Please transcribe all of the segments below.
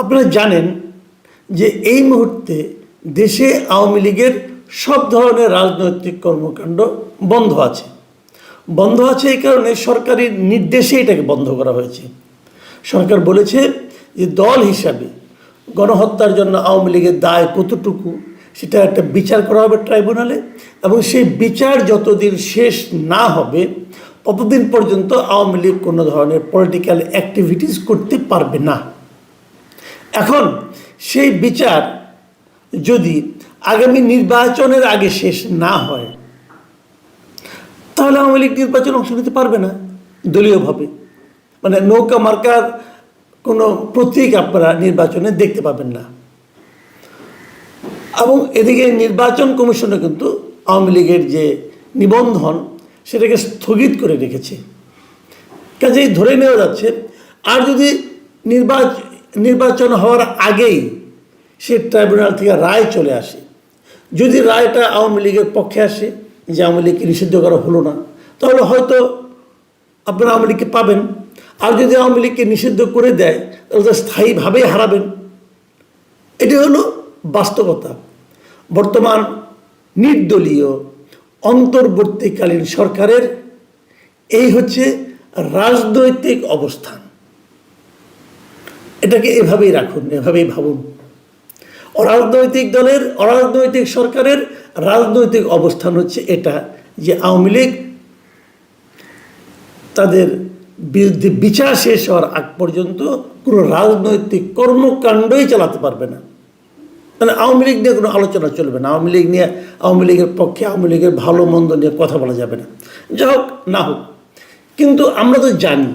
আপনারা জানেন যে এই মুহূর্তে দেশে আওয়ামী লীগের সব ধরনের রাজনৈতিক কর্মকাণ্ড বন্ধ আছে। বন্ধ আছে এই কারণে সরকারি নির্দেশে এটাকে বন্ধ করা হয়েছে। সরকার বলেছে যে দল হিসাবে গণহত্যার জন্য আওয়ামী লীগের দায় কতটুকু সেটা একটা বিচার করা হবে ট্রাইব্যুনালে এবং সেই বিচার যতদিন শেষ না হবে, ততদিন পর্যন্ত আওয়ামী লীগ কোনো ধরনের পলিটিক্যাল অ্যাক্টিভিটিস করতে পারবে না। এখন সেই বিচার যদি আগামী নির্বাচনের আগে শেষ না হয়, তাহলে আওয়ামী লীগ নির্বাচনে অংশ নিতে পারবে না দলীয়ভাবে। মানে নৌকা মার্কার কোনো প্রতীক আপনারা নির্বাচনে দেখতে পাবেন না। এবং এদিকে নির্বাচন কমিশনে কিন্তু আওয়ামী লীগের যে নিবন্ধন, সেটাকে স্থগিত করে রেখেছে। কাজেই ধরে নেওয়া যাচ্ছে, আর যদি নির্বাচ নির্বাচন হওয়ার আগেই সে ট্রাইব্যুনাল থেকে রায় চলে আসে। যদি রায়টা আওয়ামী লীগের পক্ষে আসে যে আওয়ামী লীগকে নিষিদ্ধ করা হলো না, তাহলে হয়তো আপনারা আওয়ামী লীগকে পাবেন। আর যদি আওয়ামী লীগকে নিষিদ্ধ করে দেয়, তাহলে তো স্থায়ীভাবেই হারাবেন। এটি হলো বাস্তবতা। বর্তমান নির্দলীয়, অন্তর্বর্তীকালীন সরকারের এই হচ্ছে রাজনৈতিক অবস্থান। এটাকে এভাবেই রাখুন, এভাবেই ভাবুন। অরাজনৈতিক দলের, অরাজনৈতিক সরকারের রাজনৈতিক অবস্থান হচ্ছে এটা, যে আওয়ামী লীগ তাদের বিরুদ্ধে বিচার শেষ হওয়ার আগ পর্যন্ত কোনো রাজনৈতিক কর্মকাণ্ডই চালাতে পারবে না। মানে আওয়ামী লীগ নিয়ে কোনো আলোচনা চলবে না। আওয়ামী লীগ নিয়ে, আওয়ামী লীগের পক্ষে আওয়ামী লীগের ভালো মন্দ নিয়ে কথা বলা যাবে না। যা হোক, না হোক। কিন্তু আমরা তো জানি,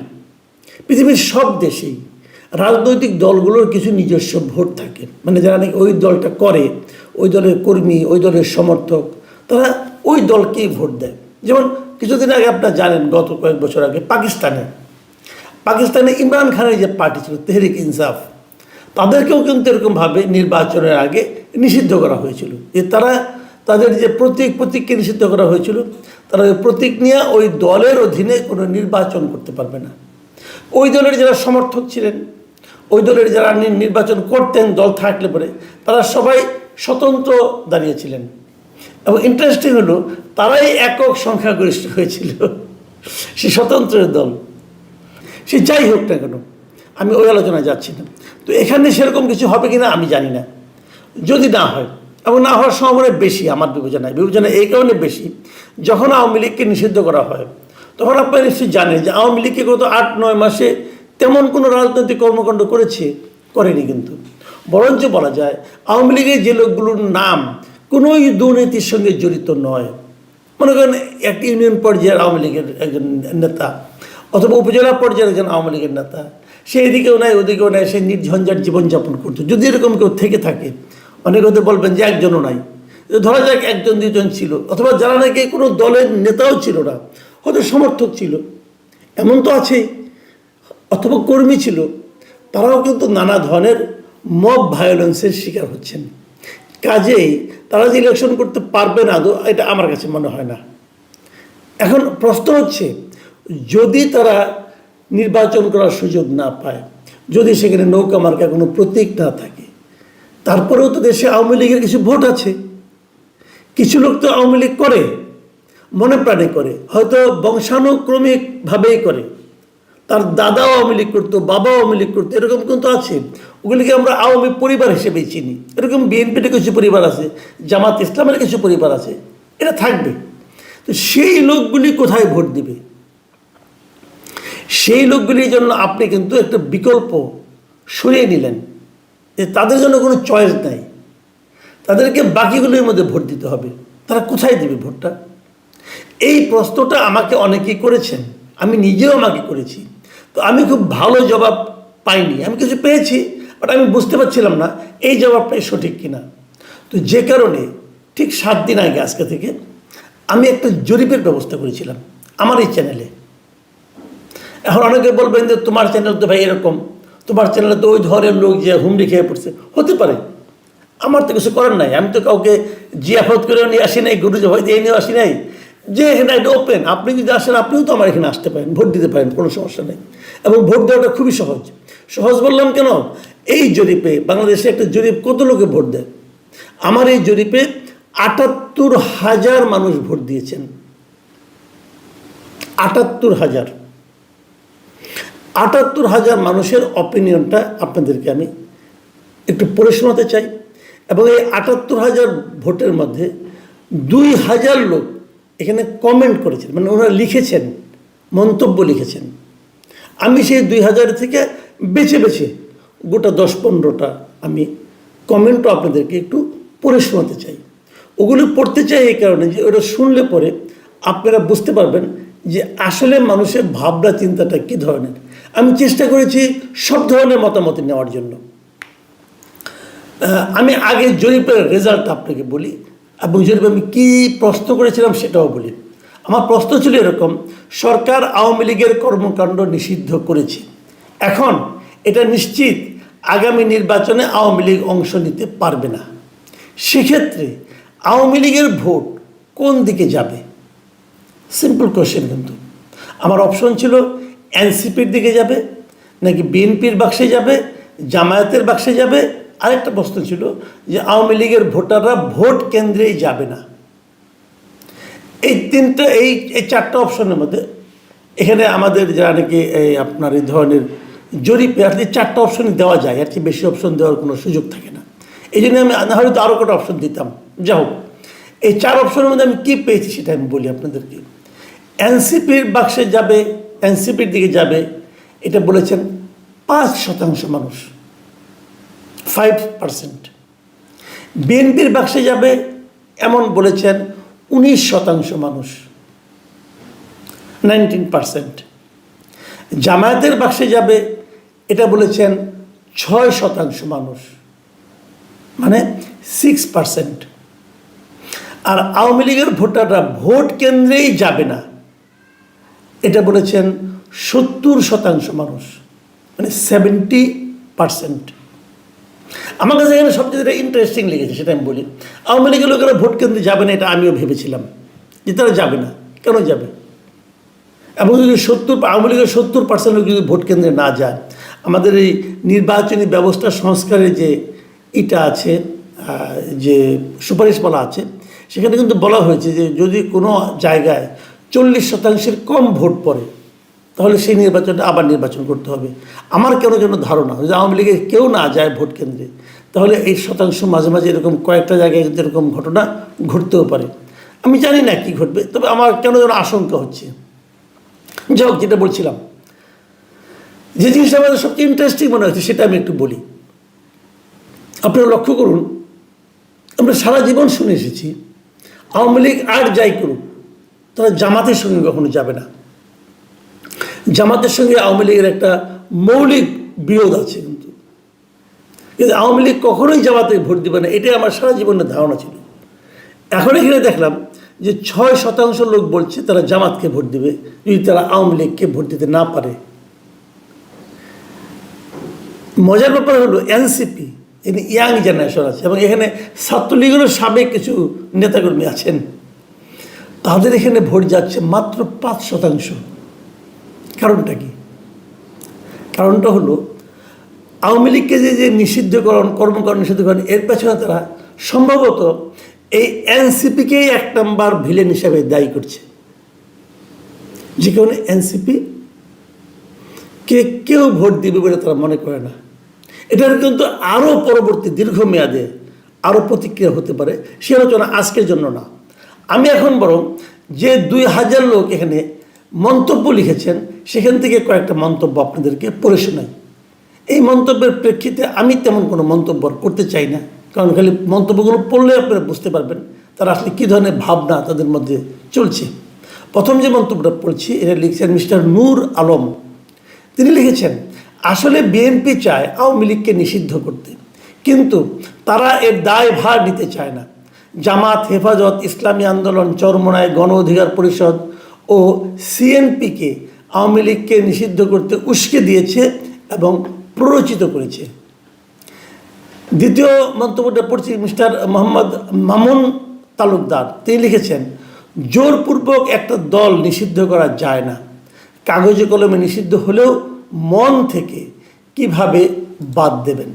পৃথিবীর সব দেশেই রাজনৈতিক দলগুলোর কিছু নিজস্ব ভোট থাকে। মানে যারা নাকি ওই দলটা করে, ওই দলের কর্মী, ওই দলের সমর্থক, তারা ওই দলকেই ভোট দেয়। যেমন কিছুদিন আগে আপনারা জানেন, গত কয়েক বছর আগে পাকিস্তানে পাকিস্তানে ইমরান খানের যে পার্টি ছিল, তেহরিক ইনসাফ, তাদেরকেও কিন্তু এরকমভাবে নির্বাচনের আগে নিষিদ্ধ করা হয়েছিল। যে তারা তাদের যে প্রতীক, প্রতীককে নিষিদ্ধ করা হয়েছিল, তারা ওই প্রতীক নিয়ে ওই দলের অধীনে কোনো নির্বাচন করতে পারবে না। ওই দলের যারা সমর্থক ছিলেন ওই দলের যারা নির্বাচন করতেন, দল থাকলে পরে, তারা সবাই স্বতন্ত্র দাঁড়িয়েছিলেন। এবং ইন্টারেস্টিং হলো, তারাই একক সংখ্যাগরিষ্ঠ হয়েছিল। সে স্বতন্ত্রের দল। সে যাই হোক না কেন, আমি ওই আলোচনায় যাচ্ছি না। তো এখানে সেরকম কিছু হবে কি না আমি জানি না। যদি না হয়, এবং না হওয়ার সম্ভাবনা বেশি আমার বিবেচনায় বিবেচনা এই কারণে বেশি, যখন আওয়ামী লীগকে নিষিদ্ধ করা হয়, তখন আপনারা নিশ্চয়ই জানেন যে আওয়ামী লীগকে গত আট, নয় মাসে তেমন কোনো রাজনৈতিক কর্মকাণ্ড করেছে, করেনি কিন্তু। বরঞ্চ বলা যায়, আওয়ামী লীগের যে লোকগুলোর নাম কোনোই দুর্নীতির সঙ্গে জড়িত নয়। মনে করেন একটা ইউনিয়ন পর্যায়ের আওয়ামী লীগের একজন নেতা, অথবা উপজেলা পর্যায়ের একজন আওয়ামী লীগের নেতা, সে এদিকেও নাই, ওদিকেও নাই, সে নির্ঝঞ্ঝাট জীবনযাপন করতো। যদি এরকম কেউ থেকে থাকে, অনেকে হতে বলবেন যে একজনও নাই। ধরা যাক একজন দুজন ছিল, অথবা যারা নাকি কোনো দলের নেতাও ছিল না, হয়তো সমর্থক ছিল। এমন তো আছেই। অথবা কর্মী ছিল, তারাও কিন্তু নানা ধরনের মব ভায়োলেন্সের শিকার হচ্ছেন। কাজেই তারা যে ইলেকশন করতে পারবে না এটা আমার কাছে মনে হয় না। এখন প্রশ্ন হচ্ছে, যদি তারা নির্বাচন করার সুযোগ না পায়, যদি সেখানে নৌকা মার্কা কোনো প্রতীক না থাকে, তারপরেও তো দেশে আওয়ামী লীগের কিছু ভোট আছে। কিছু লোক তো আওয়ামী লীগ করে, মনে প্রাণে করে, হয়তো বংশানুক্রমিকভাবেই করে। তার দাদাও আওয়ামী লীগ করতো, বাবাও আওয়ামী লীগ করতো, এরকম কিন্তু আছে। ওগুলিকে আমরা আওয়ামী পরিবার হিসেবে চিনি। এরকম বিএনপির কিছু পরিবার আছে, জামাত ইসলামের কিছু পরিবার আছে, এটা থাকবে। তো সেই লোকগুলি কোথায় ভোট দিবে? সেই লোকগুলির জন্য আপনি কিন্তু একটা বিকল্প সরিয়ে নিলেন, যে তাদের জন্য কোনো চয়েস নাই। তাদেরকে বাকিগুলির মধ্যে ভোট দিতে হবে। তারা কোথায় দেবে ভোটটা? এই প্রশ্নটা আমাকে অনেকেই করেছেন, আমি নিজেও আমাকে করেছি। তো আমি খুব ভালো জবাব পাইনি, আমি কিছু পেয়েছি বাট আমি বুঝতে পারছিলাম না এই জবাবটাই সঠিক কিনা। তো যে কারণে ঠিক সাত দিন আগে, আজকে থেকে আমি একটা জরিপের ব্যবস্থা করেছিলাম আমার এই চ্যানেলে। এখন অনেকে বলবেন যে, তোমার চ্যানেল তো ভাই এরকম, তোমার চ্যানেলে তো ওই ধরনের লোক যে হুমড়ি খেয়ে পড়ছে। হতে পারে। আমার তো কিছু করার নাই, আমি তো কাউকে জিয়াফত করেও নিয়ে আসি নাই, গুরু ভয় দিয়ে নিয়ে আসি নাই। যে এটা ওপেন আপনি যদি আসেন, আপনিও তো আমার এখানে আসতে পারেন, ভোট দিতে পারেন, কোনো সমস্যা নেই। এবং ভোট দেওয়াটা খুবই সহজ। সহজ বললাম কেন? এই জরিপে বাংলাদেশে একটা জরিপ কত লোকে ভোট দেয়? আমার এই জরিপে আটাত্তর হাজার মানুষ ভোট দিয়েছেন। আটাত্তর হাজার। আটাত্তর হাজার মানুষের অপিনিয়নটা আপনাদেরকে আমি একটু পড়ে শোনাতে চাই। এবং এই আটাত্তর হাজার ভোটের মধ্যে দুই হাজার লোক এখানে কমেন্ট করেছেন মানে ওনারা লিখেছেন, মন্তব্য লিখেছেন। আমি সেই দুই হাজার থেকে বেছে বেছে গোটা দশ পনেরোটা আমি কমেন্টও আপনাদেরকে একটু পড়ে শোনাতে চাই। ওগুলো পড়তে চাই এই কারণে যে ওটা শুনলে পরে আপনারা বুঝতে পারবেন যে আসলে মানুষের ভাবনা, চিন্তাটা কী ধরনের। আমি চেষ্টা করেছি সব ধরনের মতামত নেওয়ার জন্য। আমি আগে জরিপের রেজাল্ট আপনাকে বলি। এবং জরিপে আমি কী প্রশ্ন করেছিলাম সেটাও বলি। আমার প্রশ্ন ছিল এরকম, সরকার আওয়ামী লীগের কর্মকাণ্ড নিষিদ্ধ করেছে। এখন এটা নিশ্চিত আগামী নির্বাচনে আওয়ামী লীগ অংশ নিতে পারবে না। সেক্ষেত্রে আওয়ামী লীগের ভোট কোন দিকে যাবে? সিম্পল কোশ্চেন কিন্তু। আমার অপশন ছিল এনসিপির দিকে যাবে, নাকি বিএনপির বাক্সে যাবে, জামায়াতের বাক্সে যাবে আরেকটা প্রশ্ন ছিল যে আওয়ামী লীগের ভোটাররা ভোট কেন্দ্রেই যাবে না। এই তিনটা, এই এই চারটা অপশনের মধ্যে এখানে আমাদের যারা নাকি এই আপনার এই ধরনের জরিপে কি চারটা অপশনই দেওয়া যায়। আর কি বেশি অপশন দেওয়ার কোনো সুযোগ থাকে না। এই জন্য আমি হয়তো আরও কটা অপশন দিতাম। যা হোক, এই চার অপশনের মধ্যে আমি কী পেয়েছি সেটা আমি বলি আপনাদেরকে। এনসিপির বাক্সে যাবে, এনসিপির দিকে যাবে, এটা বলেছেন পাঁচ শতাংশ মানুষ। ফাইভ পার্সেন্ট বিএনপির বাক্সে যাবে এমন বলেছেন উনিশ শতাংশ মানুষ নাইনটিন পার্সেন্ট জামায়াতের বাক্সে যাবে এটা বলেছেন ছয় শতাংশ মানুষ মানে সিক্স পার্সেন্ট আর আওয়ামী লীগের ভোটাররা ভোট কেন্দ্রেই যাবে না এটা বলেছেন সত্তর শতাংশ মানুষ মানে সেভেন্টি পার্সেন্ট আমার কাছে এখানে সবচেয়ে যেটা ইন্টারেস্টিং লেগেছে, সেটা আমি বলি, আওয়ামী লীগের লোকেরা ভোট কেন্দ্রে যাবে না, এটা আমিও ভেবেছিলাম যে তারা যাবে না। কেন যাবে? এবং যদি সত্তর, আওয়ামী লীগের সত্তর পার্সেন্ট লোক যদি ভোট কেন্দ্রে না যায়, আমাদের এই নির্বাচনী ব্যবস্থা সংস্কারের যে ইটা আছে যে সুপারিশ বলা আছে, সেখানে কিন্তু বলা হয়েছে যে যদি কোনো জায়গায় চল্লিশ শতাংশের কম ভোট পড়ে তাহলে সেই নির্বাচনটা আবার নির্বাচন করতে হবে। আমার কেন যেন ধারণা যদি আওয়ামী লীগের কেউ না যায় ভোট কেন্দ্রে, তাহলে এই শতাংশ মাঝে মাঝে এরকম কয়েকটা জায়গায় এরকম ঘটনা ঘটতেও পারে। আমি জানি না কি ঘটবে, তবে আমার কেন যেন আশঙ্কা হচ্ছে। যাই হোক, যেটা বলছিলাম, যে জিনিসটা আমাদের সবচেয়ে ইন্টারেস্টিং মনে হচ্ছে সেটা আমি একটু বলি। আপনারা লক্ষ্য করুন, আমরা সারা জীবন শুনে এসেছি, আওয়ামী লীগ আর যাই করুক, তারা জামাতের সঙ্গে কখনো যাবে না। জামাতের সঙ্গে আওয়ামী লীগের একটা মৌলিক বিরোধ আছে কিন্তু। কিন্তু আওয়ামী লীগ কখনোই জামাতে ভোট দিবে না, এটাই আমার সারা জীবনের ধারণা ছিল। এখন এখানে দেখলাম যে ছয় শতাংশ লোক বলছে তারা জামাতকে ভোট দিবে, যদি তারা আওয়ামী লীগকে ভোট দিতে না পারে। মজার ব্যাপার হলো এনসিপি, এখানে ইয়াং জেনারেশন আছে, এবং এখানে ছাত্রলীগেরও সাবেক কিছু নেতাকর্মী আছেন। তাদের এখানে ভোট যাচ্ছে মাত্র পাঁচ শতাংশ। কারণটা কি? কারণটা হলো, আওয়ামী লীগকে যে যে নিষিদ্ধকরণ কর্মকাণ্ড নিষিদ্ধকরণ, এর পেছনে তারা সম্ভবত এই এনসিপিকেই এক নম্বর ভিলেন হিসাবে দায়ী করছে। যে কারণে এনসিপি কে, কেউ ভোট দিবে বলে তারা মনে করে না। এটার কিন্তু আরও পরবর্তী দীর্ঘমেয়াদে আরও প্রতিক্রিয়া হতে পারে, সে আলোচনা আজকের জন্য না। আমি এখন বরং যে দুই হাজার লোক এখানে মন্তব্য লিখেছেন, সেখান থেকে কয়েকটা মন্তব্য আপনাদেরকে পড়ে শোনাই। এই মন্তব্যের প্রেক্ষিতে আমি তেমন কোনো মন্তব্য করতে চাই না, কারণ খালি মন্তব্যগুলো পড়লে আপনারা বুঝতে পারবেন তারা আসলে কী ধরনের ভাবনা তাদের মধ্যে চলছে। প্রথম যে মন্তব্যটা পড়ছি, এটা লিখছেন মিস্টার নূর আলম। তিনি লিখেছেন, আসলে বিএনপি চায় আওয়ামী লীগকে নিষিদ্ধ করতে, কিন্তু তারা এর দায় ভার নিতে চায় না। জামাত, হেফাজত, ইসলামী আন্দোলন, চরমনায় গণ অধিকার পরিষদ ও সিএনপিকে আওয়ামী লীগকে নিষিদ্ধ করতে উস্কে দিয়েছে এবং প্ররোচিত করেছে। দ্বিতীয় মন্তব্যটা পড়ছি মিস্টার মোহাম্মদ মামুন তালুকদার। তিনি লিখেছেন, জোরপূর্বক একটা দল নিষিদ্ধ করা যায় না। কাগজে কলমে নিষিদ্ধ হলেও মন থেকে কীভাবে বাদ দেবেন?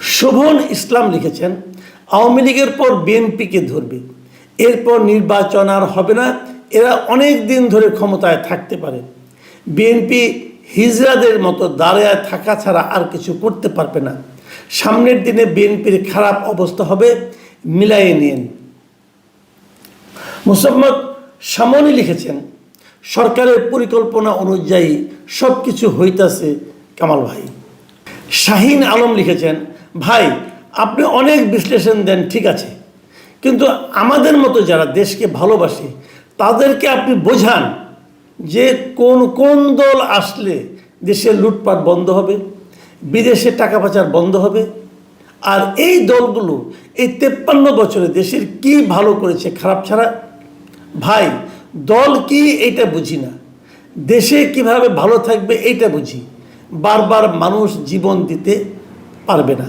শোভন ইসলাম লিখেছেন, আওয়ামী লীগের পর বিএনপিকে ধরবে। এরপর নির্বাচন আর হবে না। এরা অনেক দিন ধরে ক্ষমতায় থাকতে পারে। বিএনপি হিজরাদের মতো দাঁড়ায় থাকা ছাড়া আর কিছু করতে পারবে না। সামনের দিনে বিএনপির খারাপ অবস্থা হবে মিলাইয়ে নিন। মোসাম্মদ সামনি লিখেছেন, সরকারের পরিকল্পনা অনুযায়ী সব কিছু হইতাছে কামাল ভাই। শাহিন আলম লিখেছেন, ভাই, আপনি অনেক বিশ্লেষণ দেন, ঠিক আছে। কিন্তু আমাদের মতো যারা দেশকে ভালোবাসে, তাদেরকে আপনি বোঝান যে কোন কোন দল আসলে দেশের লুটপাট বন্ধ হবে, বিদেশে টাকা পাচার বন্ধ হবে, আর এই দলগুলো এই তেপ্পান্ন বছরে দেশের কি ভালো করেছে খারাপ ছাড়া? ভাই, দল কি এইটা বুঝি না। দেশে কীভাবে ভালো থাকবে এইটা বুঝি। বারবার মানুষ জীবন দিতে পারবে না।